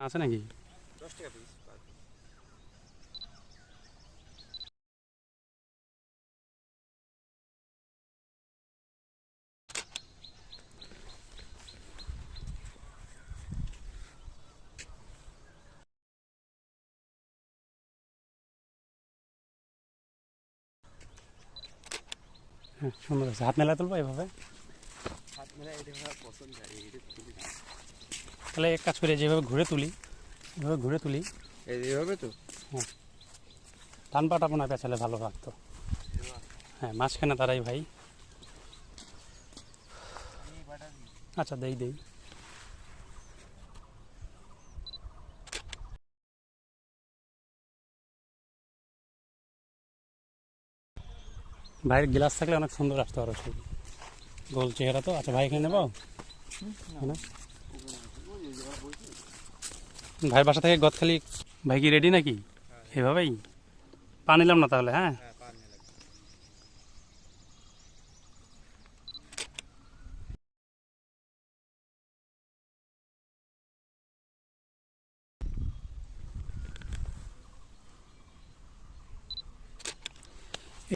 আছে নাকি দশ টাকা পিস হ্যাঁ সুন্দর আছে হাত মেলা তুলবো এভাবে হাত মেলা এটা আমার পছন্দ তাহলে এক কাজ করে যেভাবে ঘুরে তুলি এভাবে ঘুরে তুলি। এইভাবে তো? হ্যাঁ। টান পাটাবো না পেঁচালে ভালো লাগতো। হ্যাঁ মাঝখানে তারাই ভাই। আচ্ছা দেই দেই। ভাইয়ের গ্লাস থাকলে অনেক সুন্দর আসতে পারো ছবি। গোল চেহারা তো। আচ্ছা ভাই এখানে নেব? হ্যাঁ। ভাইয়ের বাসা থেকে গদখালি ভাই কি রেডি নাকি? এভাবেই? পা নিলাম না তাহলে হ্যাঁ? হ্যাঁ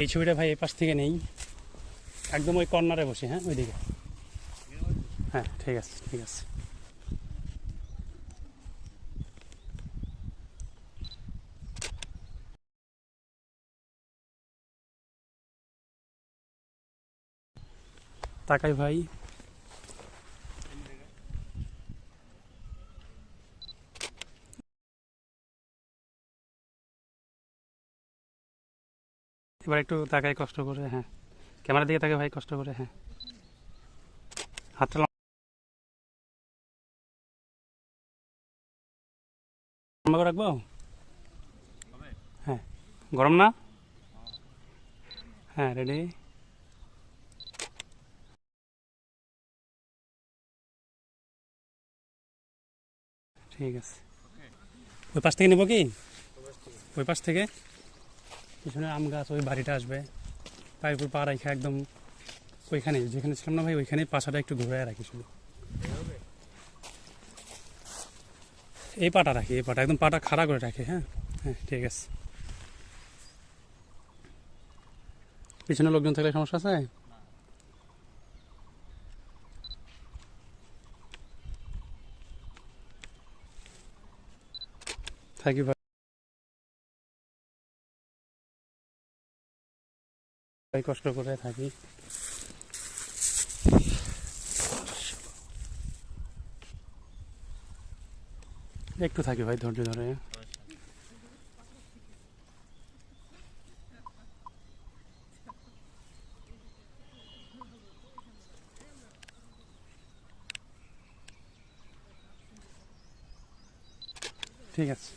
এই ছবিটা ভাই এই পাশ থেকে নেই। একদম ওই কর্নারে বসে হ্যাঁ? ওইদিকে। হ্যাঁ ঠিক আছে ঠিক আছে। তাকাই ভাই। এবার একটু তাকাই কষ্ট করে হ্যাঁ। ক্যামেরার দিকে তাকে ভাই, কষ্ট করে হ্যাঁ। হাতটা রাখব? হ্যাঁ। গরম না? হ্যাঁ রেডি ঠিক আছে। ওই পাশ থেকে নেব কি? ওই পাশ থেকে? পিছনে আম গাছ, ওই বাড়িটা আসবে। পায়ের উপর পা রাখা একদম ওইখানে, যেখানে ছিলাম না ভাই ওইখানে পাশাটা একটু ঘুরে রাখি শুধু। এই পাটা রাখি, এই পাটা। একদম পাটা খাড়া করে রাখি হ্যাঁ? হ্যাঁ ঠিক আছে। পিছনে লোকজন থাকলে সমস্যা আছে? থাকি ভাই ভাই কষ্ট করে থাকি। একটু থাকি ভাই ধৈর্য ধরে। ঠিক আছে।